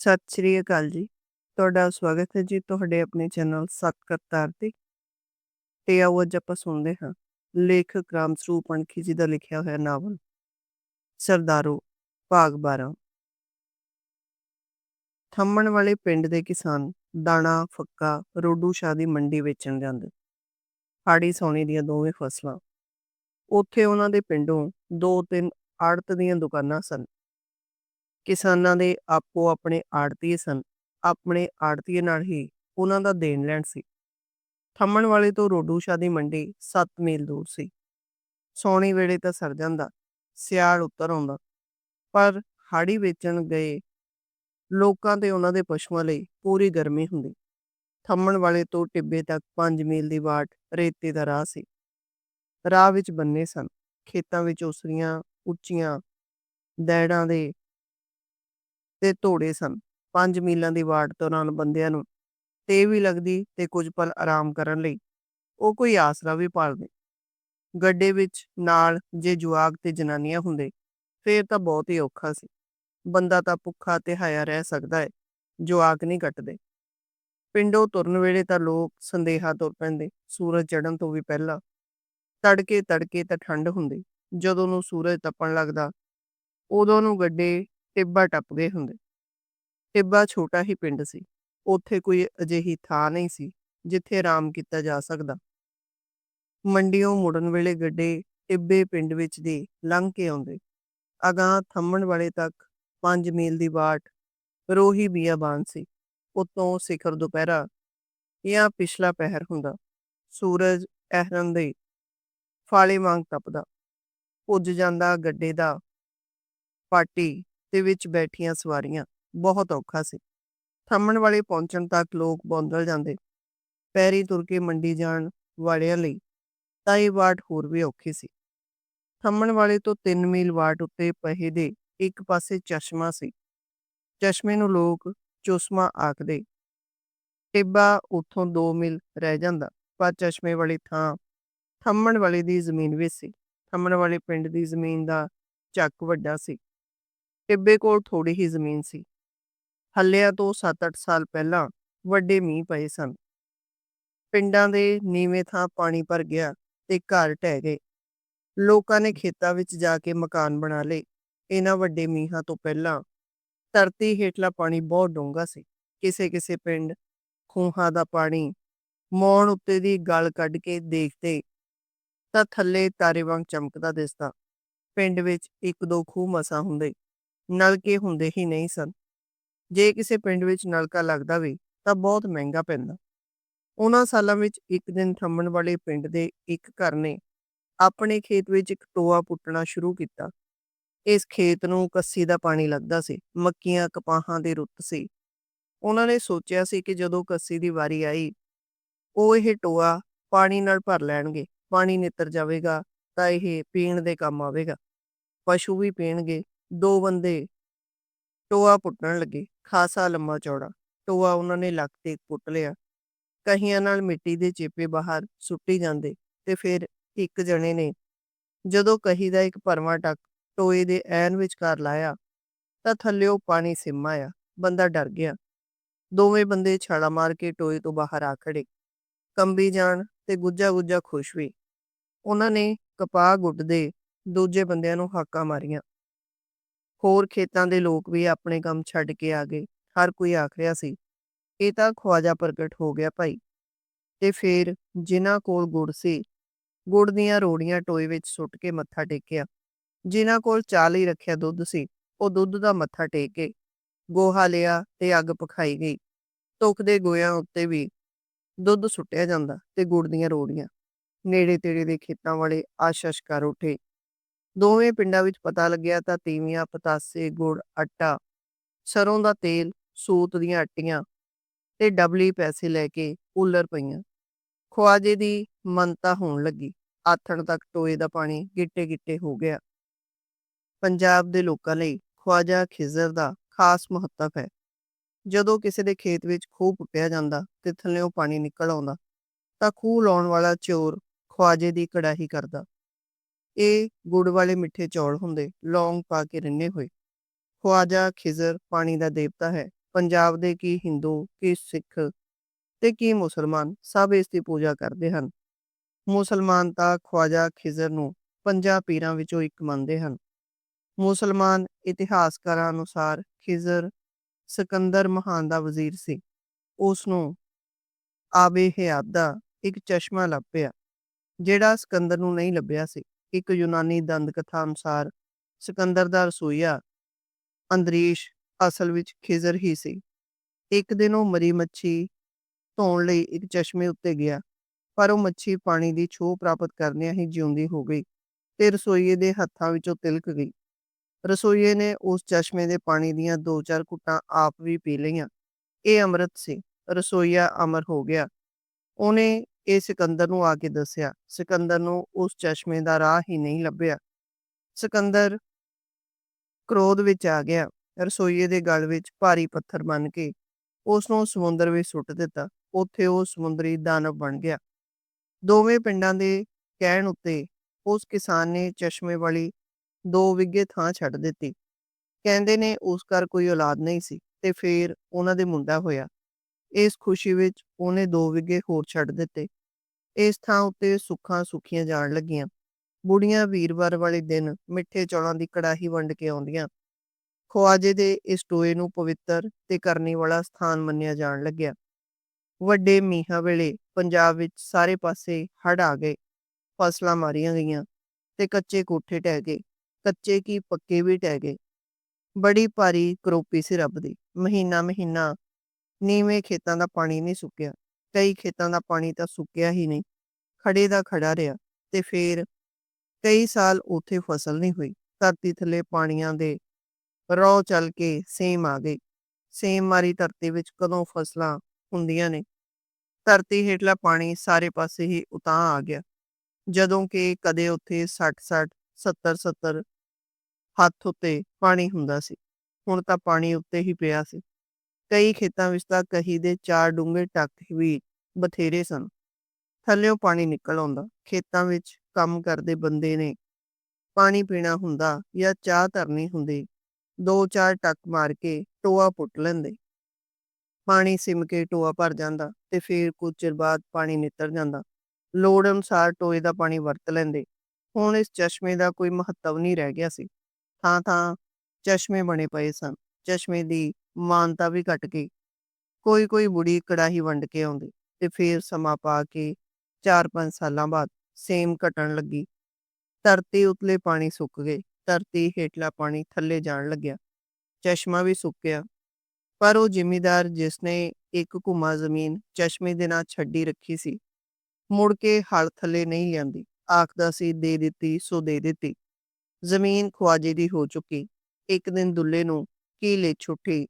ਸਤਿ ਸ਼੍ਰੀ ਅਕਾਲ ਜੀ। ਤੁਹਾਡਾ ਸਵਾਗਤ ਹੈ ਜੀ ਤੁਹਾਡੇ ਆਪਣੇ ਚੈਨਲ ਸੱਤ ਕਰਤਾਰ ਤੇ। ਤੇ ਆਓ ਅੱਜ ਆਪਾਂ ਸੁਣਦੇ ਹਾਂ ਲੇਖਕ ਰਾਮ ਸਰੂਪ ਅਣਖੀ ਜੀ ਦਾ ਲਿਖਿਆ ਹੋਇਆ ਨਾਵਲ। ਸਰਦਾਰੋ ਭਾਗ 12 ਥੰਮਣ ਵਾਲੇ ਪਿੰਡ ਦੇ ਕਿਸਾਨ ਦਾਣਾ, ਫੱਕਾ, ਰੋਡੂ ਸ਼ਾਹ ਦੀ ਮੰਡੀ ਵੇਚਣ ਜਾਂਦੇ। ਹਾੜੀ ਸੌਣੀ ਦੀਆਂ ਦੋਵੇਂ ਫਸਲਾਂ। ਉੱਥੇ ਉਹਨਾਂ ਦੇ ਪਿੰਡੋਂ ਦੋ ਤਿੰਨ ਆੜਤ ਦੀਆਂ ਦੁਕਾਨਾਂ ਸਨ। ਕਿਸਾਨਾਂ ਦੇ ਆਪੋ ਆਪਣੇ ਆੜਤੀਏ ਸਨ। ਆਪਣੇ ਆੜਤੀਏ ਨਾਲ ਹੀ ਉਹਨਾਂ ਦਾ ਦੇਣ ਲੈਣ ਸੀ। ਥੰਮਣ ਵਾਲੇ ਤੋਂ ਰੋਡੂ ਸ਼ਾਹ ਦੀ ਮੰਡੀ 7 ਮੀਲ ਦੂਰ ਸੀ। ਸੌਣੀ ਵੇਲੇ ਤਾਂ ਸਰ ਜਾਂਦਾ, ਸਿਆਲ ਉੱਤਰ ਆਉਂਦਾ। ਪਰ ਹਾੜੀ ਵੇਚਣ ਗਏ ਲੋਕਾਂ ਤੇ ਉਹਨਾਂ ਦੇ ਪਸ਼ੂਆਂ ਲਈ ਪੂਰੀ ਗਰਮੀ ਹੁੰਦੀ। ਥੰਮਣ ਵਾਲੇ ਤੋਂ ਟਿੱਬੇ ਤੱਕ 5 ਮੀਲ ਦੀ ਬਾਟ ਰੇਤੇ ਦਾ ਰਾਹ ਸੀ। ਰਾਹ ਵਿੱਚ ਬੰਨੇ ਸਨ। ਖੇਤਾਂ ਵਿੱਚ ਉਸਰੀਆਂ ਉੱਚੀਆਂ ਦੈੜਾਂ ਦੇ ਤੇ ਧੋੜੇ ਸਨ। 5 ਮੀਲਾਂ ਦੀ ਵਾਟ ਦੌਰਾਨ ਬੰਦਿਆਂ ਨੂੰ ਤੇ ਵੀ ਲੱਗਦੀ ਤੇ ਕੁਝ ਪਲ ਆਰਾਮ ਕਰਨ ਲਈ ਉਹ ਕੋਈ ਆਸਰਾ ਵੀ ਪਾਲਦੇ ਗੱਡੇ ਵਿੱਚ ਨਾਲ ਜੇ ਜਵਾਗ ਤੇ ਜਨਾਨੀਆਂ ਹੁੰਦੇ, ਫੇਰ ਤਾਂ ਬਹੁਤ ਹੀ ਔਖਾ ਸੀ। ਬੰਦਾ ਤਾਂ ਭੁੱਖਾ ਤੇ ਹਾਇਆ ਰਹਿ ਸਕਦਾ ਹੈ ਜਵਾਕ ਨਹੀਂ ਕੱਟਦੇ। ਪਿੰਡੋਂ ਤੁਰਨ ਵੇਲੇ ਤਾਂ ਲੋਕ ਸੰਦੇਹਾ ਤੁਰ ਪੈਂਦੇ, ਸੂਰਜ ਚੜ੍ਹਨ ਤੋਂ ਵੀ ਪਹਿਲਾਂ। ਤੜਕੇ ਤੜਕੇ ਤਾਂ ਠੰਡ ਹੁੰਦੀ, ਜਦੋਂ ਨੂੰ ਸੂਰਜ ਤਪਣ ਲੱਗਦਾ, ਉਦੋਂ ਨੂੰ ਗੱਡੇ ਟਿੱਬਾ ਟੱਪ ਗਏ ਹੁੰਦੇ। ਟਿੱਬਾ ਛੋਟਾ ਹੀ ਪਿੰਡ ਸੀ। ਉੱਥੇ ਕੋਈ ਅਜਿਹੀ ਥਾਂ ਨਹੀਂ ਸੀ ਜਿੱਥੇ ਆਰਾਮ ਕੀਤਾ ਜਾ ਸਕਦਾ। ਮੰਡੀੋਂ ਮੁੜਨ ਵੇਲੇ ਗੱਡੇ ਟਿੱਬੇ ਪਿੰਡ ਵਿੱਚ ਦੀ ਲੰਘ ਕੇ ਆਉਂਦੇ। ਅਗਾਂਹ ਥੰਮਣ ਵਾਲੇ ਤੱਕ 5 ਮੀਲ ਦੀ ਬਾਟ ਰੋਹੀ ਬੀਆਬਾਨ ਸੀ। ਉਤੋਂ ਸਿਖਰ ਦੁਪਹਿਰਾ ਜਾਂ ਪਿਛਲਾ ਪਹਿਰ ਹੁੰਦਾ। ਸੂਰਜ ਅਹਰਨ ਦੇ ਫਾਲੇ ਵਾਂਗ ਤਪਦਾ ਪੁੱਜ ਜਾਂਦਾ ਗੱਡੇ ਦਾ ਪਾਟੀ ਦੇ ਵਿੱਚ ਬੈਠੀਆਂ ਸਵਾਰੀਆਂ, ਬਹੁਤ ਔਖਾ ਸੀ। ਥੰਮਣ ਵਾਲੇ ਪਹੁੰਚਣ ਤੱਕ ਲੋਕ ਬੌਂਦਲ ਜਾਂਦੇ। ਪੈਰੀ ਤੁਰ ਕੇ ਮੰਡੀ ਜਾਣ ਵਾਲਿਆਂ ਲਈ ਤਾਂ ਇਹ ਵਾਟ ਹੋਰ ਵੀ ਔਖੀ ਸੀ। ਥੰਮਣ ਵਾਲੇ ਤੋਂ 3 ਮੀਲ ਵਾਟ ਉੱਤੇ ਪਹੇ ਦੇ ਇੱਕ ਪਾਸੇ ਚਸ਼ਮਾ ਸੀ। ਚਸ਼ਮੇ ਨੂੰ ਲੋਕ ਚੁਸਮਾ ਆਖਦੇ, ਟਿੱਬਾ ਉੱਥੋਂ 2 ਮੀਲ ਰਹਿ ਜਾਂਦਾ, ਪਰ ਚਸ਼ਮੇ ਵਾਲੀ ਥਾਂ ਥੰਮਣ ਵਾਲੇ ਦੀ ਜ਼ਮੀਨ ਵਿੱਚ ਸੀ। ਥੰਮਣ ਵਾਲੇ ਪਿੰਡ ਦੀ ਜ਼ਮੀਨ ਦਾ ਚੱਕ ਵੱਡਾ ਸੀ। ਟਿੱਬੇ ਕੋਲ ਥੋੜੀ ਹੀ ਜ਼ਮੀਨ ਸੀ। ਹੱਲਿਆਂ ਤੋਂ 7-8 ਸਾਲ ਪਹਿਲਾਂ ਵੱਡੇ ਮੀਂਹ ਪਏ ਸਨ। ਪਿੰਡਾਂ ਦੇ ਨੀਵੇਂ ਥਾਂ ਪਾਣੀ ਭਰ ਗਿਆ ਤੇ ਘਰ ਢਹਿ ਗਏ। ਲੋਕਾਂ ਨੇ ਖੇਤਾਂ ਵਿੱਚ ਜਾ ਕੇ ਮਕਾਨ ਬਣਾ ਲਏ। ਇਹਨਾਂ ਵੱਡੇ ਮੀਂਹਾਂ ਤੋਂ ਪਹਿਲਾਂ ਧਰਤੀ ਹੇਠਲਾ ਪਾਣੀ ਬਹੁਤ ਡੂੰਘਾ ਸੀ। ਕਿਸੇ ਕਿਸੇ ਪਿੰਡ ਖੂਹਾਂ ਦਾ ਪਾਣੀ ਮੌਣ ਉੱਤੇ ਦੀ ਗਲ ਕੱਢ ਕੇ ਦੇਖਦੇ ਤਾਂ ਥੱਲੇ ਤਾਰੇ ਵਾਂਗ ਚਮਕਦਾ ਦਿਸਦਾ। ਪਿੰਡ ਵਿੱਚ ਇੱਕ ਦੋ ਖੂਹ ਮਸਾ ਹੁੰਦੇ ਨਲਕੇ ਹੁੰਦੇ ਹੀ ਨਹੀਂ ਸਨ। ਜੇ ਕਿਸੇ ਪਿੰਡ ਵਿੱਚ ਨਲਕਾ ਲੱਗਦਾ ਵੀ, ਤਾਂ ਬਹੁਤ ਮਹਿੰਗਾ ਪੈਂਦਾ। ਉਹਨਾਂ ਸਾਲਾਂ ਵਿੱਚ ਇੱਕ ਦਿਨ ਥੰਮਣ ਵਾਲੇ ਪਿੰਡ ਦੇ ਇੱਕ ਘਰ ਨੇ ਆਪਣੇ ਖੇਤ ਵਿੱਚ ਇੱਕ ਟੋਆ ਪੁੱਟਣਾ ਸ਼ੁਰੂ ਕੀਤਾ। ਇਸ ਖੇਤ ਨੂੰ ਕੱਸੀ ਦਾ ਪਾਣੀ ਲੱਗਦਾ ਸੀ, ਮੱਕੀਆਂ ਕਪਾਹਾਂ ਦੀ ਰੁੱਤ ਸੀ। ਉਹਨਾਂ ਨੇ ਸੋਚਿਆ ਸੀ ਕਿ ਜਦੋਂ ਕੱਸੀ ਦੀ ਵਾਰੀ ਆਈ, ਉਹ ਇਹ ਟੋਆ ਪਾਣੀ ਨਾਲ ਭਰ ਲੈਣਗੇ। ਪਾਣੀ ਨਿੱਤਰ ਜਾਵੇਗਾ ਤਾਂ ਇਹ ਪੀਣ ਦੇ ਕੰਮ ਆਵੇਗਾ। ਪਸ਼ੂ ਵੀ ਪੀਣਗੇ। ਦੋ ਬੰਦੇ ਟੋਆ ਪੁੱਟਣ ਲੱਗੇ, ਖਾਸਾ ਲੰਮਾ ਚੌੜਾ। ਟੋਆ ਉਹਨਾਂ ਨੇ ਲੱਕ ਤੇ ਪੁੱਟ ਲਿਆ। ਕਹੀਆਂ ਨਾਲ ਮਿੱਟੀ ਦੇ ਚੇਪੇ ਬਾਹਰ ਸੁੱਟੀ ਜਾਂਦੇ ਤੇ ਫਿਰ ਇੱਕ ਜਣੇ ਨੇ ਜਦੋਂ ਕਹੀ ਦਾ ਇੱਕ ਪਰਮਾ ਟੱਕ ਟੋਏ ਦੇ ਐਨ ਵਿਚਕਾਰ ਲਾਇਆ, ਤਾਂ ਥੱਲਿਓ ਪਾਣੀ ਸਿਮ ਆਇਆ। ਬੰਦਾ ਡਰ ਗਿਆ। ਦੋਵੇਂ ਬੰਦੇ ਛਾਲਾ ਮਾਰ ਕੇ ਟੋਏ ਤੋਂ ਬਾਹਰ ਆ ਖੜੇ ਕੰਬੀ ਜਾਣ ਤੇ ਗੁੱਜਾ ਗੁੱਜਾ ਖੁਸ਼ ਵੀ। ਉਹਨਾਂ ਨੇ ਕਪਾਹ ਗੁੱਟਦੇ ਦੂਜੇ ਬੰਦਿਆਂ ਨੂੰ ਹਾਕਾਂ ਮਾਰੀਆਂ। ਹੋਰ ਖੇਤਾਂ ਦੇ ਲੋਕ ਵੀ ਆਪਣੇ ਕੰਮ ਛੱਡ ਕੇ ਆ ਗਏ। ਹਰ ਕੋਈ ਆਖ ਰਿਹਾ ਸੀ, ਇਹ ਤਾਂ ਖਵਾਜਾ ਪ੍ਰਗਟ ਹੋ ਗਿਆ ਭਾਈ। ਤੇ ਫੇਰ ਜਿਨ੍ਹਾਂ ਕੋਲ ਗੁੜ ਸੀ, ਗੁੜ ਦੀਆਂ ਰੋੜੀਆਂ ਟੋਏ ਵਿੱਚ ਸੁੱਟ ਕੇ ਮੱਥਾ ਟੇਕਿਆ। ਜਿਨ੍ਹਾਂ ਕੋਲ ਚਾਲ ਹੀ ਰੱਖਿਆ ਦੁੱਧ ਸੀ, ਉਹ ਦੁੱਧ ਦਾ ਮੱਥਾ ਟੇਕ ਕੇ ਗੋਹਾ ਲਿਆ ਤੇ ਅੱਗ ਪਖਾਈ ਗਈ। ਤੁਖ ਦੇ ਗੋਇਆਂ ਉੱਤੇ ਵੀ ਦੁੱਧ ਸੁੱਟਿਆ ਜਾਂਦਾ ਤੇ ਗੁੜ ਦੀਆਂ ਰੋੜੀਆਂ ਨੇੜੇ ਤੇੜੇ ਦੇ ਖੇਤਾਂ ਵਾਲੇ ਆਸ਼ਸ਼ ਕਰ ਉਠੇ। ਦੋਵੇਂ ਪਿੰਡਾਂ ਵਿੱਚ ਪਤਾ ਲੱਗਿਆ ਤਾਂ ਤੀਵੀਆਂ, ਪਤਾਸੇ, ਗੁੜ, ਆਟਾ, ਸਰੋਂ ਦਾ ਤੇਲ, ਸੂਤ ਦੀਆਂ ਆਟੀਆਂ ਤੇ ਡਬਲੀ ਪੈਸੇ ਲੈ ਕੇ ਉਲਰ ਪਈਆਂ। ਖਵਾਜੇ ਦੀ ਮੰਨਤਾ ਹੋਣ ਲੱਗੀ। ਆਥਣ ਤੱਕ ਟੋਏ ਦਾ ਪਾਣੀ ਗਿੱਟੇ ਗਿੱਟੇ ਹੋ ਗਿਆ। ਪੰਜਾਬ ਦੇ ਲੋਕਾਂ ਲਈ ਖਵਾਜਾ ਖਿਜ਼ਰ ਦਾ ਖਾਸ ਮਹੱਤਵ ਹੈ। ਜਦੋਂ ਕਿਸੇ ਦੇ ਖੇਤ ਵਿੱਚ ਖੂਹ ਪੁੱਟਿਆ ਜਾਂਦਾ ਤੇ ਥੱਲੇੋਂ ਪਾਣੀ ਨਿਕਲ ਆਉਂਦਾ, ਤਾਂ ਖੂਹ ਲਾਉਣ ਵਾਲਾ ਚੋਰ ਖਵਾਜੇ ਦੀ ਕੜਾਹੀ ਕਰਦਾ। ਇਹ ਗੁੜ ਵਾਲੇ ਮਿੱਠੇ ਚੌਲ ਹੁੰਦੇ ਲੌਂਗ ਪਾ ਕੇ ਰਿੰਨੇ ਹੋਏ ਖਵਾਜਾ ਖਿਜ਼ਰ ਪਾਣੀ ਦਾ ਦੇਵਤਾ ਹੈ ਪੰਜਾਬ ਦੇ ਕੀ ਹਿੰਦੂ, ਕੀ ਸਿੱਖ ਤੇ ਕੀ ਮੁਸਲਮਾਨ ਸਭ ਇਸ ਦੀ ਪੂਜਾ ਕਰਦੇ ਹਨ। ਮੁਸਲਮਾਨ ਤਾਂ ਖਵਾਜਾ ਖਿਜ਼ਰ ਨੂੰ ਪੰਜਾਂ ਪੀਰਾਂ ਵਿੱਚੋਂ ਇੱਕ ਮੰਨਦੇ ਹਨ। ਮੁਸਲਮਾਨ ਇਤਿਹਾਸਕਾਰਾਂ ਅਨੁਸਾਰ ਖਿਜ਼ਰ ਸਿਕੰਦਰ ਮਹਾਨ ਦਾ ਵਜ਼ੀਰ ਸੀ। ਉਸ ਨੂੰ ਆਬੇ ਹਯਾਤ ਦਾ ਇੱਕ ਚਸ਼ਮਾ ਲੱਭ ਪਿਆ, ਜਿਹੜਾ ਸਿਕੰਦਰ ਨੂੰ ਨਹੀਂ ਲੱਭਿਆ ਸੀ। ਇੱਕ ਯੂਨਾਨੀ ਦੰਦ ਕਥਾ ਅਨੁਸਾਰ ਸਿਕੰਦਰ ਦਾ ਰਸੋਈਆ ਅੰਦਰੀਸ਼ ਅਸਲ ਵਿੱਚ ਖਿਜ਼ਰ ਹੀ ਸੀ। ਇੱਕ ਦਿਨ ਉਹ ਮਰੀ ਮੱਛੀ ਧੋਣ ਲਈ ਇੱਕ ਚਸ਼ਮੇ ਉੱਤੇ ਗਿਆ, ਪਰ ਉਹ ਮੱਛੀ ਪਾਣੀ ਦੀ ਛੋਹ ਪ੍ਰਾਪਤ ਕਰਦਿਆਂ ਹੀ ਜਿਉਂਦੀ ਹੋ ਗਈ ਤੇ ਰਸੋਈਏ ਦੇ ਹੱਥਾਂ ਵਿੱਚੋਂ ਤਿਲਕ ਗਈ। ਰਸੋਈਏ ਨੇ ਉਸ ਚਸ਼ਮੇ ਦੇ ਪਾਣੀ ਦੀਆਂ ਦੋ ਚਾਰ ਘੁੱਟਾਂ ਆਪ ਵੀ ਪੀ ਲਈਆਂ। ਇਹ ਅੰਮ੍ਰਿਤ ਸੀ। ਰਸੋਈਆ ਅਮਰ ਹੋ ਗਿਆ। ਉਹਨੇ ਇਹ ਸਿਕੰਦਰ ਨੂੰ ਆ ਕੇ ਦੱਸਿਆ। ਸਿਕੰਦਰ ਨੂੰ ਉਸ ਚਸ਼ਮੇ ਦਾ ਰਾਹ ਹੀ ਨਹੀਂ ਲੱਭਿਆ। ਸਿਕੰਦਰ ਕ੍ਰੋਧ ਵਿੱਚ ਆ ਗਿਆ। ਰਸੋਈਏ ਦੇ ਗਲ ਵਿੱਚ ਭਾਰੀ ਪੱਥਰ ਬੰਨ ਕੇ ਉਸ ਨੂੰ ਸਮੁੰਦਰ ਵਿੱਚ ਸੁੱਟ ਦਿੱਤਾ। ਉੱਥੇ ਉਹ ਸਮੁੰਦਰੀ ਦਾਨਵ ਬਣ ਗਿਆ। ਦੋਵੇਂ ਪਿੰਡਾਂ ਦੇ ਕਹਿਣ ਉੱਤੇ ਉਸ ਕਿਸਾਨ ਨੇ ਚਸ਼ਮੇ ਵਾਲੀ ਦੋ ਵਿਗੇ ਥਾਂ ਛੱਡ ਦਿੱਤੀ। ਕਹਿੰਦੇ ਨੇ ਉਸ ਘਰ ਕੋਈ ਔਲਾਦ ਨਹੀਂ ਸੀ ਤੇ ਫੇਰ ਉਹਨਾਂ ਦੇ ਮੁੰਡਾ ਹੋਇਆ। ਇਸ ਖੁਸ਼ੀ ਵਿੱਚ ਉਹਨੇ ਦੋ ਵਿਗੇ ਹੋਰ ਛੱਡ ਦਿੱਤੇ। ਇਸ ਥਾਂ ਉੱਤੇ ਸੁੱਖਾਂ ਸੁੱਖੀਆਂ ਜਾਣ ਲੱਗੀਆਂ। ਬੁੜੀਆਂ ਵੀਰਵਾਰ ਵਾਲੇ ਦਿਨ ਮਿੱਠੇ ਚੌਲਾਂ ਦੀ ਕੜਾਹੀ ਵੰਡ ਕੇ ਆਉਂਦੀਆਂ। ਖਵਾਜੇ ਦੇ ਇਸ ਟੋਏ ਨੂੰ ਪਵਿੱਤਰ ਤੇ ਕਰਨੀ ਵਾਲਾ ਸਥਾਨ ਮੰਨਿਆ ਜਾਣ ਲੱਗਿਆ। ਵੱਡੇ ਮੀਂਹਾਂ ਵੇਲੇ ਪੰਜਾਬ ਵਿੱਚ ਸਾਰੇ ਪਾਸੇ ਹੜ੍ਹ ਆ ਗਏ। ਫਸਲਾਂ ਮਾਰੀਆਂ ਗਈਆਂ ਤੇ ਕੱਚੇ ਕੋਠੇ ਟਹਿ ਗਏ। ਕੱਚੇ ਕੀ ਪੱਕੇ ਵੀ ਟਹਿ ਗਏ। ਬੜੀ ਭਾਰੀ ਕਰੋਪੀ ਸੀ ਰੱਬ ਦੀ। ਮਹੀਨਾ ਮਹੀਨਾ ਨੀਵੇਂ ਖੇਤਾਂ ਦਾ ਪਾਣੀ ਨਹੀਂ ਸੁੱਕਿਆ। ਕਈ ਖੇਤਾਂ ਦਾ ਪਾਣੀ ਤਾਂ ਸੁੱਕਿਆ ਹੀ ਨਹੀਂ, ਖੜੇ ਦਾ ਖੜਾ ਰਿਹਾ ਤੇ ਫੇਰ ਕਈ ਸਾਲ ਉੱਥੇ ਫਸਲ ਨਹੀਂ ਹੋਈ। ਧਰਤੀ ਥੱਲੇ ਪਾਣੀਆਂ ਦੇ ਰੌਹ ਚੱਲ ਕੇ ਸੇਮ ਆ ਗਈ। ਸੇਮ ਮਾਰੀ ਧਰਤੀ ਵਿੱਚ ਕਦੋਂ ਫਸਲਾਂ ਹੁੰਦੀਆਂ ਨੇ। ਧਰਤੀ ਹੇਠਲਾ ਪਾਣੀ ਸਾਰੇ ਪਾਸੇ ਹੀ ਉਤਾਂ ਆ ਗਿਆ। ਜਦੋਂ ਕਿ ਕਦੇ ਉੱਥੇ 60-60, 70-70 ਹੱਥ ਉੱਤੇ ਪਾਣੀ ਹੁੰਦਾ ਸੀ। ਹੁਣ ਤਾਂ ਪਾਣੀ ਉੱਤੇ ਹੀ ਪਿਆ ਸੀ। ਕਈ ਖੇਤਾਂ ਵਿੱਚ ਤਾਂ ਕਹੀ ਦੇ ਚਾਰ ਡੂੰਘੇ ਟੱਕ ਵੀ ਬਥੇਰੇ ਸਨ। ਥੱਲਿਓਂ ਪਾਣੀ ਨਿਕਲ ਆਉਂਦਾ। ਖੇਤਾਂ ਵਿੱਚ ਕੰਮ ਕਰਦੇ ਬੰਦੇ ਨੇ ਪਾਣੀ ਪੀਣਾ ਹੁੰਦਾ ਜਾਂ ਚਾਹ ਧਰਨੀ ਹੁੰਦੀ, ਦੋ ਚਾਰ ਟੱਕ ਮਾਰ ਕੇ ਟੋਆ ਪੁੱਟ ਲੈਂਦੇ। ਪਾਣੀ ਸਿਮ ਕੇ ਟੋਆ ਭਰ ਜਾਂਦਾ ਤੇ ਫੇਰ ਕੁਝ ਚਿਰ ਬਾਅਦ ਪਾਣੀ ਨਿੱਤਰ ਜਾਂਦਾ। ਲੋੜ ਅਨੁਸਾਰ ਟੋਏ ਦਾ ਪਾਣੀ ਵਰਤ ਲੈਂਦੇ। ਹੁਣ ਇਸ ਚਸ਼ਮੇ ਦਾ ਕੋਈ ਮਹੱਤਵ ਨਹੀਂ ਰਹਿ ਗਿਆ ਸੀ। ਥਾਂ ਥਾਂ ਚਸ਼ਮੇ ਬਣੇ ਪਏ ਸਨ। ਚਸ਼ਮੇ ਦੀ ਮਾਨਤਾ ਵੀ ਘਟ ਗਈ। ਕੋਈ ਕੋਈ ਬੁੜੀ ਕੜਾਹੀ ਵੰਡ ਕੇ ਆਉਂਦੀ ਤੇ ਫੇਰ ਸਮਾਂ ਪਾ ਕੇ ਚਾਰ ਪੰਜ ਸਾਲਾਂ ਬਾਅਦ ਸੇਮ ਘਟਣ ਲੱਗੀ। ਧਰਤੀ ਉਤਲੇ ਪਾਣੀ ਸੁੱਕ ਗਏ। ਧਰਤੀ ਹੇਠਲਾ ਪਾਣੀ ਥੱਲੇ ਜਾਣ ਲੱਗਿਆ। ਚਸ਼ਮਾ ਵੀ ਸੁੱਕਿਆ। ਪਰ ਉਹ ਜ਼ਿਮੀਦਾਰ ਜਿਸਨੇ ਇੱਕ ਘੁਮਾ ਜ਼ਮੀਨ ਚਸ਼ਮੇ ਦੇ ਨਾਲ ਛੱਡੀ ਰੱਖੀ ਸੀ, ਮੁੜ ਕੇ ਹਲ ਥੱਲੇ ਨਹੀਂ ਲਿਆਂਦੀ। ਆਖਦਾ ਸੀ ਦੇ ਦਿੱਤੀ ਸੋ ਦੇ ਦਿੱਤੀ। ਜ਼ਮੀਨ ਖਵਾਜੇ ਦੀ ਹੋ ਚੁੱਕੀ। ਇੱਕ ਦਿਨ ਦੁੱਲੇ ਨੂੰ ਕੀ ਲਿੱਛ ਉੱਠੀ।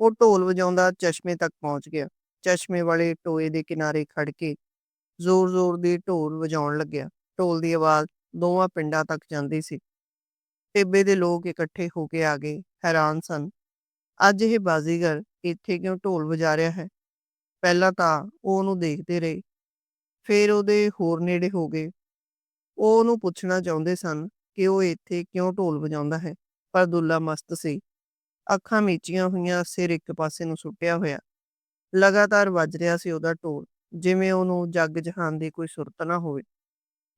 ਉਹ ਢੋਲ ਵਜਾਉਂਦਾ ਚਸ਼ਮੇ ਤੱਕ ਪਹੁੰਚ ਗਿਆ। ਚਸ਼ਮੇ ਵਾਲੇ ਟੋਏ ਦੇ ਕਿਨਾਰੇ ਖੜ ਕੇ ਜ਼ੋਰ ਜ਼ੋਰ ਦੀ ਢੋਲ ਵਜਾਉਣ ਲੱਗਿਆ। ਢੋਲ ਦੀ ਆਵਾਜ਼ ਦੋਵਾਂ ਪਿੰਡਾਂ ਤੱਕ ਜਾਂਦੀ ਸੀ। ਟਿੱਬੇ ਦੇ ਲੋਕ ਇਕੱਠੇ ਹੋ ਕੇ ਆ ਗਏ, ਹੈਰਾਨ ਸਨ। ਅੱਜ ਇਹ ਬਾਜ਼ੀਗਰ ਇੱਥੇ ਕਿਉਂ ਢੋਲ ਵਜਾ ਰਿਹਾ ਹੈ? ਪਹਿਲਾਂ ਤਾਂ ਉਹ ਉਹਨੂੰ ਦੇਖਦੇ ਰਹੇ। ਫਿਰ ਉਹਦੇ ਹੋਰ ਨੇੜੇ ਹੋ ਗਏ। ਉਹ ਉਹਨੂੰ ਪੁੱਛਣਾ ਚਾਹੁੰਦੇ ਸਨ ਕਿ ਉਹ ਇੱਥੇ ਕਿਉਂ ਢੋਲ ਵਜਾਉਂਦਾ ਹੈ, ਪਰ ਦੁੱਲਾ ਮਸਤ ਸੀ। ਅੱਖਾਂ ਮੀਚੀਆਂ ਹੋਈਆਂ, ਸਿਰ ਇੱਕ ਪਾਸੇ ਨੂੰ ਸੁੱਟਿਆ ਹੋਇਆ। ਲਗਾਤਾਰ ਵੱਜ ਰਿਹਾ ਸੀ ਉਹਦਾ ਢੋਲ, ਜਿਵੇਂ ਉਹਨੂੰ ਜੱਗ ਜਹਾਨ ਦੀ ਕੋਈ ਸੁਰਤ ਨਾ ਹੋਵੇ।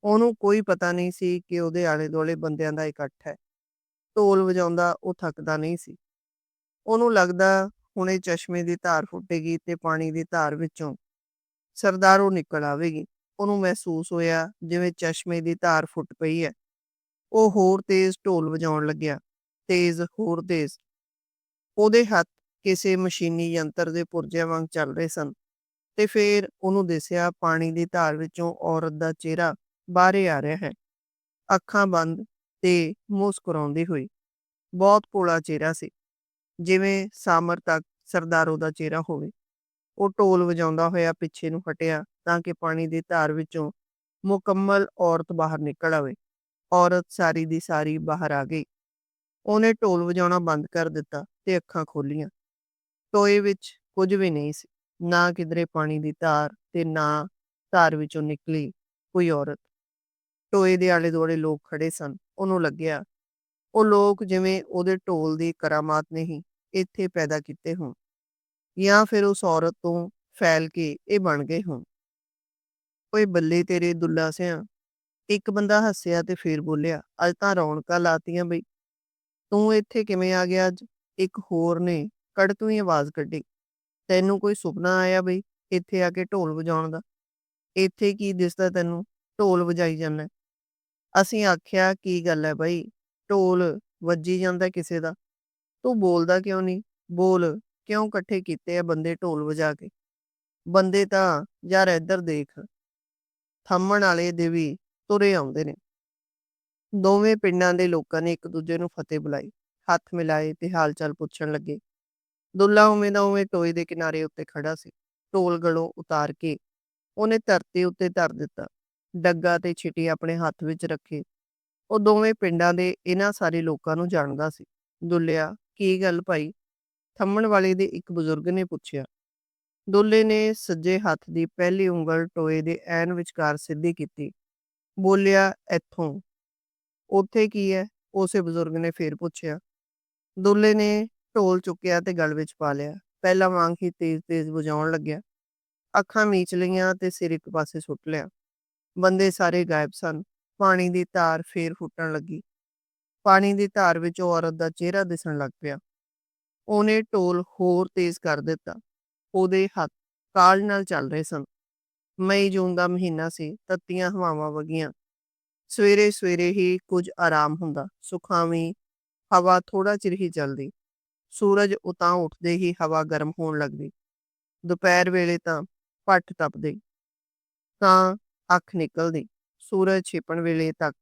ਉਹਨੂੰ ਕੋਈ ਪਤਾ ਨਹੀਂ ਸੀ ਕਿ ਉਹਦੇ ਆਲੇ ਦੁਆਲੇ ਬੰਦਿਆਂ ਦਾ ਇਕੱਠ ਹੈ। ਢੋਲ ਵਜਾਉਂਦਾ ਉਹ ਥੱਕਦਾ ਨਹੀਂ ਸੀ। ਉਹਨੂੰ ਲੱਗਦਾ ਹੁਣੇ ਚਸ਼ਮੇ ਦੀ ਧਾਰ ਫੁੱਟੇਗੀ ਤੇ ਪਾਣੀ ਦੀ ਧਾਰ ਵਿੱਚੋਂ ਸਰਦਾਰੋਂ ਨਿਕਲ ਆਵੇਗੀ। ਉਹਨੂੰ ਮਹਿਸੂਸ ਹੋਇਆ ਜਿਵੇਂ ਚਸ਼ਮੇ ਦੀ ਧਾਰ ਫੁੱਟ ਪਈ ਹੈ। ਉਹ ਹੋਰ ਤੇਜ਼ ਢੋਲ ਵਜਾਉਣ ਲੱਗਿਆ। ਤੇਜ਼ ਹੋਰ ਤੇਜ਼। ਉਹਦੇ ਹੱਥ ਕਿਸੇ ਮਸ਼ੀਨੀ ਯੰਤਰ ਦੇ ਪੁਰਜਿਆਂ ਵਾਂਗ ਚੱਲ ਰਹੇ ਸਨ ਤੇ ਫੇਰ ਉਹਨੂੰ ਦਿਸਿਆ ਪਾਣੀ ਦੀ ਧਾਰ ਵਿੱਚੋਂ ਔਰਤ ਦਾ ਚਿਹਰਾ ਬਾਹਰੇ ਆ ਰਿਹਾ ਹੈ। ਅੱਖਾਂ ਬੰਦ ਤੇ ਮੁਸਕਰਾਉਂਦੀ ਹੋਈ। ਬਹੁਤ ਭੋਲਾ ਚਿਹਰਾ ਸੀ। ਜਿਵੇਂ ਸਾਮਰ ਤੱਕ ਸਰਦਾਰੋ ਦਾ ਚਿਹਰਾ ਹੋਵੇ। ਉਹ ਢੋਲ ਵਜਾਉਂਦਾ ਹੋਇਆ ਪਿੱਛੇ ਨੂੰ ਹਟਿਆ ਤਾਂ ਕਿ ਪਾਣੀ ਦੀ ਧਾਰ ਵਿੱਚੋਂ ਮੁਕੰਮਲ ਔਰਤ ਬਾਹਰ ਨਿਕਲ ਆਵੇ। ਔਰਤ ਸਾਰੀ ਦੀ ਸਾਰੀ ਬਾਹਰ ਆ ਗਈ। ਉਹਨੇ ਢੋਲ ਵਜਾਉਣਾ ਬੰਦ ਕਰ ਦਿੱਤਾ ਤੇ ਅੱਖਾਂ ਖੋਲੀਆਂ ਟੋਏ ਵਿੱਚ ਕੁਝ ਵੀ ਨਹੀਂ ਸੀ। ਨਾ ਕਿਧਰੇ ਪਾਣੀ ਦੀ ਧਾਰ ਤੇ ਨਾ ਧਾਰ ਵਿੱਚੋਂ ਨਿਕਲੀ ਕੋਈ ਔਰਤ। ਟੋਏ ਦੇ ਆਲੇ ਦੁਆਲੇ ਲੋਕ ਖੜੇ ਸਨ। ਉਹਨੂੰ ਲੱਗਿਆ, ਉਹ ਲੋਕ ਜਿਵੇਂ ਉਹਦੇ ਢੋਲ ਦੀ ਕਰਾਮਾਤ ਨੇ ਹੀ ਇੱਥੇ ਪੈਦਾ ਕੀਤੇ ਹੋਣ। ਜਾਂ ਫਿਰ ਉਸ ਔਰਤ ਤੋਂ ਫੈਲ ਕੇ ਇਹ ਬਣ ਗਏ ਹੋਣ ਓਏ ਬੱਲੇ ਤੇਰੇ ਦੁੱਲਾ ਸਿਆਂ ਇੱਕ ਬੰਦਾ ਹੱਸਿਆ ਤੇ ਫੇਰ ਬੋਲਿਆ, ਅੱਜ ਤਾਂ ਰੌਣਕਾਂ ਲਾਤੀਆਂ ਬਈ ਤੂੰ ਇੱਥੇ ਕਿਵੇਂ ਆ ਗਿਆ ਅੱਜ? ਇੱਕ ਹੋਰ ਨੇ ਕੜਕਵੀਂ ਆਵਾਜ਼ ਕੱਢੀ। ਤੈਨੂੰ ਕੋਈ ਸੁਪਨਾ ਆਇਆ ਬਈ ਇੱਥੇ ਆ ਕੇ ਢੋਲ ਵਜਾਉਣ ਦਾ? ਇੱਥੇ ਕੀ ਦਿਸਦਾ ਤੈਨੂੰ? ਢੋਲ ਵਜਾਈ ਜਾਂਦਾ। ਅਸੀਂ ਆਖਿਆ, ਕੀ ਗੱਲ ਹੈ ਬਈ? ਢੋਲ ਵੱਜੀ ਜਾਂਦਾ ਕਿਸੇ ਦਾ? ਤੂੰ ਬੋਲਦਾ ਕਿਉਂ ਨਹੀਂ? ਬੋਲ, ਕਿਉਂ ਇਕੱਠੇ ਕੀਤੇ ਆ ਬੰਦੇ ਢੋਲ ਵਜਾ ਕੇ? ਬੰਦੇ ਤਾਂ ਯਾਰ ਇੱਧਰ ਦੇਖ, ਥੰਮਣ ਵਾਲੇ ਦੇ ਵੀ ਤੁਰੇ ਆਉਂਦੇ ਨੇ। ਦੋਵੇਂ ਪਿੰਡਾਂ ਦੇ ਲੋਕਾਂ ਨੇ ਇੱਕ ਦੂਜੇ ਨੂੰ ਫਤਿਹ ਬੁਲਾਈ ਹੱਥ ਮਿਲਾਏ ਤੇ ਹਾਲ ਚਾਲ ਪੁੱਛਣ ਲੱਗੇ। ਦੁੱਲਾ ਉਵੇਂ ਦਾ ਉਵੇਂ ਟੋਏ ਦੇ ਕਿਨਾਰੇ ਉੱਤੇ ਖੜਾ ਸੀ। ਢੋਲ ਗਲੋਂ ਉਤਾਰ ਕੇ ਉਹਨੇ ਧਰਤੀ ਉੱਤੇ ਧਰ ਦਿੱਤਾ। ਡੱਗਾ ਤੇ ਛਿਟੀ ਆਪਣੇ ਹੱਥ ਵਿੱਚ ਰੱਖੇ। ਉਹ ਦੋਵੇਂ ਪਿੰਡਾਂ ਦੇ ਇਹਨਾਂ ਸਾਰੇ ਲੋਕਾਂ ਨੂੰ ਜਾਣਦਾ ਸੀ। ਦੁੱਲਿਆ, ਕੀ ਗੱਲ ਭਾਈ? ਥੰਮਣ ਵਾਲੇ ਦੇ ਇੱਕ ਬਜ਼ੁਰਗ ਨੇ ਪੁੱਛਿਆ। ਦੁੱਲੇ ਨੇ ਸੱਜੇ ਹੱਥ ਦੀ ਪਹਿਲੀ ਉਂਗਲ ਟੋਏ ਦੇ ਐਨ ਵਿਚਕਾਰ ਸਿੱਧੀ ਕੀਤੀ। ਬੋਲਿਆ, ਇੱਥੋਂ। ਉੱਥੇ ਕੀ ਹੈ? ਉਸੇ ਬਜ਼ੁਰਗ ਨੇ ਫੇਰ ਪੁੱਛਿਆ। ਦੁੱਲੇ ਨੇ ਢੋਲ ਚੁੱਕਿਆ ਤੇ ਗਲ ਵਿੱਚ ਪਾ ਲਿਆ। ਪਹਿਲਾਂ ਵਾਂਗ ਹੀ ਤੇਜ਼-ਤੇਜ਼ ਵਜਾਉਣ ਲੱਗਿਆ। ਅੱਖਾਂ ਮੀਚ ਲਈਆਂ ਤੇ ਸਿਰ ਇੱਕ ਪਾਸੇ ਸੁੱਟ ਲਿਆ। ਬੰਦੇ ਸਾਰੇ ਗਾਇਬ ਸਨ। ਪਾਣੀ ਦੀ ਧਾਰ ਫੇਰ ਫੁੱਟਣ ਲੱਗੀ। ਪਾਣੀ ਦੀ ਧਾਰ ਵਿੱਚ ਉਹ ਔਰਤ ਦਾ ਚਿਹਰਾ ਦਿਸਣ ਲੱਗ ਪਿਆ। ਉਹਨੇ ਢੋਲ ਹੋਰ ਤੇਜ਼ ਕਰ ਦਿੱਤਾ। ਉਹਦੇ ਹੱਥ ਕਾਲ ਨਾਲ ਚੱਲ ਰਹੇ ਸਨ। ਮਈ ਜੂਨ ਦਾ ਮਹੀਨਾ ਸੀ। ਤੱਤੀਆਂ ਹਵਾਵਾਂ ਵਗੀਆਂ। ਸਵੇਰੇ ਸਵੇਰੇ ਹੀ ਕੁਝ ਆਰਾਮ ਹੁੰਦਾ ਸੁਖਾਵੀਂ ਹਵਾ ਥੋੜਾ ਚਿਰ ਹੀ ਚੱਲਦੀ। ਸੂਰਜ ਉਤਾਂ ਉੱਠਦੇ ਹੀ ਹਵਾ ਗਰਮ ਹੋਣ ਲੱਗਦੀ। ਦੁਪਹਿਰ ਵੇਲੇ ਤਾਂ ਪੱਟ ਤਪਦੇ। ਤਾਂ ਅੱਖ ਨਿਕਲਦੀ, ਸੂਰਜ ਛਿਪਣ ਵੇਲੇ ਤੱਕ।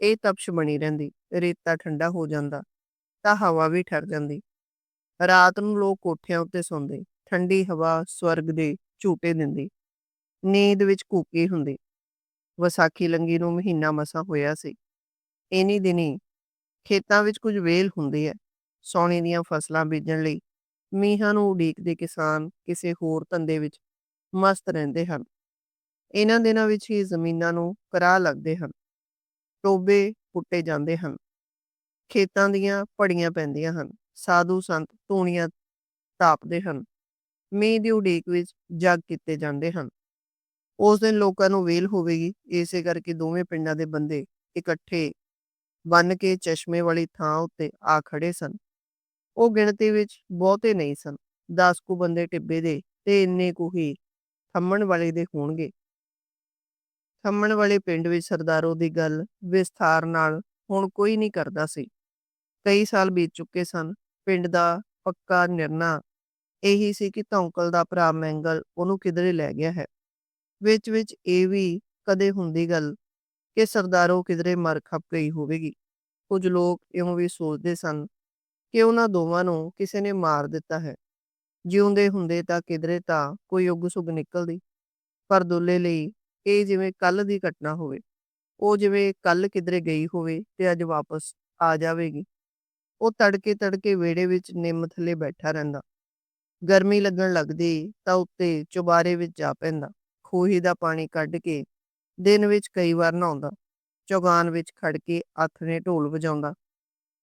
ਇਹ ਤਪਸ਼ ਬਣੀ ਰਹਿੰਦੀ, ਰੇਤਾ ਠੰਡਾ ਹੋ ਜਾਂਦਾ, ਤਾਂ ਹਵਾ ਵੀ ਠਰ ਜਾਂਦੀ। ਰਾਤ ਨੂੰ ਲੋਕ ਕੋਠਿਆਂ ਉੱਤੇ ਸੌਂਦੇ, ਠੰਡੀ ਹਵਾ ਸਵਰਗ ਦੇ ਝੂਟੇ ਦਿੰਦੀ। ਨੀਂਦ ਵਿੱਚ ਕੂਕੀ ਹੁੰਦੀ। ਵਿਸਾਖੀ ਲੰਗੀ ਨੂੰ ਮਹੀਨਾ ਮਸਾ ਹੋਇਆ ਸੀ। ਇਨੀ ਦਿਨੀ ਖੇਤਾਂ ਵਿੱਚ ਕੁਝ ਵੇਲ ਹੁੰਦੀ ਹੈ ਸੌਣੀ ਦੀਆਂ ਫਸਲਾਂ ਬੀਜਣ ਲਈ ਮੀਂਹਾਂ ਨੂੰ ਉਡੀਕਦੇ ਕਿਸਾਨ ਕਿਸੇ ਹੋਰ ਧੰਦੇ ਵਿੱਚ ਮਸਤ ਰਹਿੰਦੇ ਹਨ। ਇਹਨਾਂ ਦਿਨਾਂ ਵਿੱਚ ਹੀ ਜ਼ਮੀਨਾਂ ਨੂੰ ਕਰਾ ਲੱਗਦੇ ਹਨ। ਟੋਬੇ ਪੁੱਟੇ ਜਾਂਦੇ ਹਨ। ਖੇਤਾਂ ਦੀਆਂ ਪੜੀਆਂ ਪੈਂਦੀਆਂ ਹਨ। ਸਾਧੂ ਸੰਤ ਧੂਣੀਆਂ ਤਾਪਦੇ ਹਨ। ਮੀਂਹ ਦੀ ਉਡੀਕ ਵਿੱਚ ਜਗ ਕੀਤੇ ਜਾਂਦੇ ਹਨ। ਉਸ ਦਿਨ ਲੋਕਾਂ ਨੂੰ ਵੇਲ ਹੋਵੇਗੀ। ਇਸੇ ਕਰਕੇ ਦੋਵੇਂ ਪਿੰਡਾਂ ਦੇ ਬੰਦੇ ਇਕੱਠੇ ਬੰਨ ਕੇ ਚਸ਼ਮੇ ਵਾਲੀ ਥਾਂ ਉੱਤੇ ਆ ਖੜੇ ਸਨ। ਉਹ ਗਿਣਤੀ ਵਿੱਚ ਬਹੁਤੇ ਨਹੀਂ ਸਨ। 10 ਕੁ ਬੰਦੇ ਟਿੱਬੇ ਦੇ ਤੇ ਇੰਨੇ ਕੁ ਹੀ ਥੰਮਣ ਵਾਲੇ ਦੇ ਹੋਣਗੇ। ਥੰਮਣ ਵਾਲੇ ਪਿੰਡ ਵਿੱਚ ਸਰਦਾਰੋ ਦੀ ਗੱਲ ਵਿਸਥਾਰ ਨਾਲ ਹੁਣ ਕੋਈ ਨਹੀਂ ਕਰਦਾ ਸੀ। ਕਈ ਸਾਲ ਬੀਤ ਚੁੱਕੇ ਸਨ। ਪਿੰਡ ਦਾ ਪੱਕਾ ਨਿਰਣਾ ਇਹੀ ਸੀ ਕਿ ਧੌਂਕਲ ਦਾ ਭਰਾ ਮੈਂਗਲ ਉਹਨੂੰ ਕਿਧਰੇ ਲੈ ਗਿਆ ਹੈ। ਵਿੱਚ ਵਿੱਚ ਇਹ ਵੀ ਕਦੇ ਹੁੰਦੀ ਗੱਲ ਕਿ ਸਰਦਾਰੋ ਕਿਧਰੇ ਮਰ ਖਪ ਗਈ ਹੋਵੇਗੀ। ਕੁਝ ਲੋਕ ਇਉਂ ਵੀ ਸੋਚਦੇ ਸਨ ਕਿ ਉਹਨਾਂ ਦੋਵਾਂ ਨੂੰ ਕਿਸੇ ਨੇ ਮਾਰ ਦਿੱਤਾ ਹੈ। ਜਿਉਂਦੇ ਹੁੰਦੇ ਤਾਂ ਕਿਧਰੇ ਤਾਂ ਕੋਈ ਉਗ ਸੁਗ ਨਿਕਲਦੀ, ਪਰ ਦੁੱਲੇ ਲਈ ਇਹ ਜਿਵੇਂ ਕੱਲ ਦੀ ਘਟਨਾ ਹੋਵੇ, ਉਹ ਜਿਵੇਂ ਕੱਲ ਕਿਧਰੇ ਗਈ ਹੋਵੇ ਤੇ ਅੱਜ ਵਾਪਸ ਆ ਜਾਵੇਗੀ। ਉਹ ਤੜਕੇ ਤੜਕੇ ਵਿਹੜੇ ਵਿੱਚ ਨਿੰਮ ਥੱਲੇ ਬੈਠਾ ਰਹਿੰਦਾ। ਗਰਮੀ ਲੱਗਣ ਲੱਗਦੀ ਤਾਂ ਉੱਤੇ ਚੁਬਾਰੇ ਵਿੱਚ ਜਾ ਪੈਂਦਾ। ਖੂਹੀ ਦਾ ਪਾਣੀ ਕੱਢ ਕੇ ਦਿਨ ਵਿੱਚ ਕਈ ਵਾਰ ਨਹਾਉਂਦਾ, ਚੌਗਾਨ ਵਿੱਚ ਖੜ ਕੇ ਆਥਣੇ ਢੋਲ ਵਜਾਉਂਦਾ,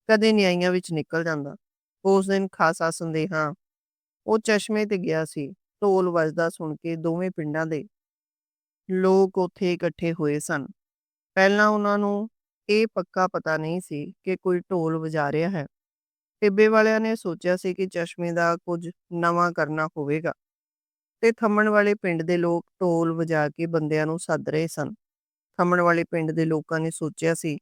ਕਦੇ ਨਿਆਈਆਂ ਵਿੱਚ ਨਿਕਲ ਜਾਂਦਾ। ਉਸ ਦਿਨ ਖਾਸਾ ਸੰਦੇਹਾਂ ਉਹ ਚਸ਼ਮੇ ਤੇ ਗਿਆ ਸੀ, ਢੋਲ ਵੱਜਦਾ ਸੁਣ ਕੇ ਦੋਵੇਂ ਪਿੰਡਾਂ ਦੇ ਲੋਕ ਉੱਥੇ ਇਕੱਠੇ ਹੋਏ ਸਨ। ਪਹਿਲਾਂ ਉਹਨਾਂ ਨੂੰ ਇਹ ਪੱਕਾ ਪਤਾ ਨਹੀਂ ਸੀ ਕਿ ਕੋਈ ਢੋਲ ਵਜਾ ਰਿਹਾ ਹੈ। ਟਿੱਬੇ ਵਾਲਿਆਂ ਨੇ ਸੋਚਿਆ ਸੀ ਕਿ ਚਸ਼ਮੇ ਦਾ ਕੁਝ ਨਵਾਂ ਕਰਨਾ ਹੋਵੇਗਾ। ਤੇ ਥੰਮਣ ਵਾਲੇ ਪਿੰਡ ਦੇ ਲੋਕ ਢੋਲ ਵਜਾ ਕੇ ਬੰਦਿਆਂ ਨੂੰ ਸੱਦ ਰਹੇ ਸਨ। ਥੰਮਣ ਵਾਲੇ ਪਿੰਡ ਦੇ ਲੋਕਾਂ ਨੇ ਸੋਚਿਆ ਸੀ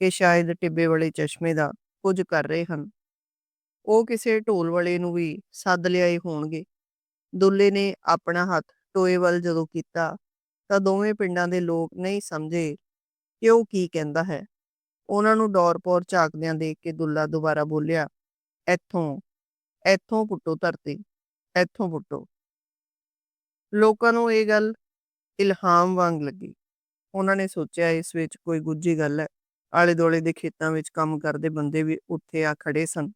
ਕਿ ਸ਼ਾਇਦ ਟਿੱਬੇ ਵਾਲੇ ਚਸ਼ਮੇ ਦਾ ਕੁਝ ਕਰ ਰਹੇ ਹਨ। ਉਹ ਕਿਸੇ ਢੋਲ ਵਾਲੇ ਨੂੰ ਵੀ ਸੱਦ ਲਿਆਏ ਹੋਣਗੇ। ਦੁੱਲੇ ਨੇ ਆਪਣਾ ਹੱਥ ਟੋਏ ਵੱਲ ਜਦੋਂ ਕੀਤਾ ਤਾਂ ਦੋਵੇਂ ਪਿੰਡਾਂ ਦੇ ਲੋਕ ਨਹੀਂ ਸਮਝੇ ਕਿ ਉਹ ਕੀ ਕਹਿੰਦਾ ਹੈ। ਉਹਨਾਂ ਨੂੰ ਡੌਰ-ਪੌਰ ਝਾਕਦਿਆਂ ਦੇਖ ਕੇ ਦੁੱਲਾ ਦੁਬਾਰਾ ਬੋਲਿਆ, ਇੱਥੋਂ ਇੱਥੋਂ ਪੁੱਟੋ ਧਰਤੀ, ਇੱਥੋਂ ਪੁੱਟੋ। ਲੋਕਾਂ ਨੂੰ ਇਹ ਗੱਲ ਇਲਹਾਮ ਵਾਂਗ ਲੱਗੀ। ਉਹਨਾਂ ਨੇ ਸੋਚਿਆ, ਇਸ ਵਿੱਚ ਕੋਈ ਗੁੱਝੀ ਗੱਲ ਹੈ। ਆਲੇ ਦੁਆਲੇ ਦੇ ਖੇਤਾਂ ਵਿੱਚ ਕੰਮ ਕਰਦੇ ਬੰਦੇ ਵੀ ਉੱਥੇ ਆ ਖੜੇ ਸਨ।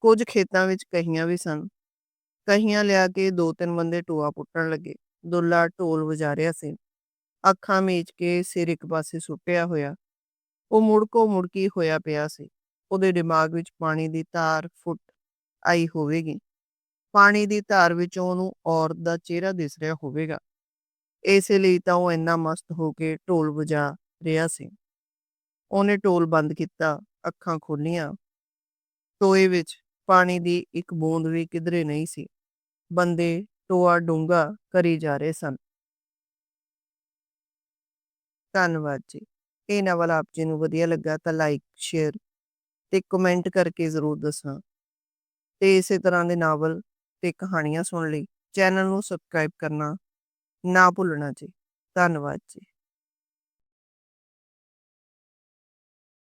ਕੁਝ ਖੇਤਾਂ ਵਿੱਚ ਕਹੀਆਂ ਵੀ ਸਨ। ਕਹੀਆਂ ਲਿਆ ਕੇ ਦੋ ਤਿੰਨ ਬੰਦੇ ਟੋਆ ਪੁੱਟਣ ਲੱਗੇ। ਦੁੱਲਾ ਢੋਲ ਵਜਾ ਰਿਹਾ ਸੀ। ਅੱਖਾਂ ਮੀਚ ਕੇ ਸਿਰ ਇੱਕ ਪਾਸੇ ਸੁੱਟਿਆ ਹੋਇਆ। ਉਹ ਮੁੜਕੋ ਮੁੜਕੀ ਹੋਇਆ ਪਿਆ ਸੀ। ਉਹਦੇ ਦਿਮਾਗ ਵਿੱਚ ਪਾਣੀ ਦੀ ਧਾਰ ਫੁੱਟ ਆਈ ਹੋਵੇਗੀ। ਪਾਣੀ ਦੀ ਧਾਰ ਵਿੱਚ ਉਹਨੂੰ ਔਰਤ ਦਾ ਚਿਹਰਾ ਦਿਸ ਰਿਹਾ ਹੋਵੇਗਾ। ਇਸੇ ਲਈ ਤਾਂ ਉਹ ਇੰਨਾ ਮਸਤ ਹੋ ਕੇ ਢੋਲ ਵਜਾ ਰਿਹਾ ਸੀ। ਉਹਨੇ ਢੋਲ ਬੰਦ ਕੀਤਾ, ਅੱਖਾਂ ਖੋਲੀਆਂ। ਟੋਏ ਵਿੱਚ ਪਾਣੀ ਦੀ ਇੱਕ ਬੂੰਦ ਵੀ ਕਿਧਰੇ ਨਹੀਂ ਸੀ। ਬੰਦੇ ਟੋਆ ਡੂੰਘਾ ਕਰੀ ਜਾ ਰਹੇ ਸਨ। ਧੰਨਵਾਦ ਜੀ। ਇਹ ਨਾਵਲ ਆਪ ਜੀ ਨੂੰ ਵਧੀਆ ਲੱਗਾ ਤਾਂ ਲਾਈਕ ਸ਼ੇਅਰ ਤੇ ਕਮੈਂਟ ਕਰਕੇ ਜ਼ਰੂਰ ਦੱਸਣਾ। ਤੇ ਇਸੇ ਤਰ੍ਹਾਂ ਦੇ ਨਾਵਲ ਤੇ ਕਹਾਣੀਆਂ ਸੁਣਨ ਲਈ ਚੈਨਲ ਨੂੰ ਸਬਸਕ੍ਰਾਈਬ ਕਰਨਾ ਨਾ ਭੁੱਲਣਾ ਜੀ। ਧੰਨਵਾਦ ਜੀ।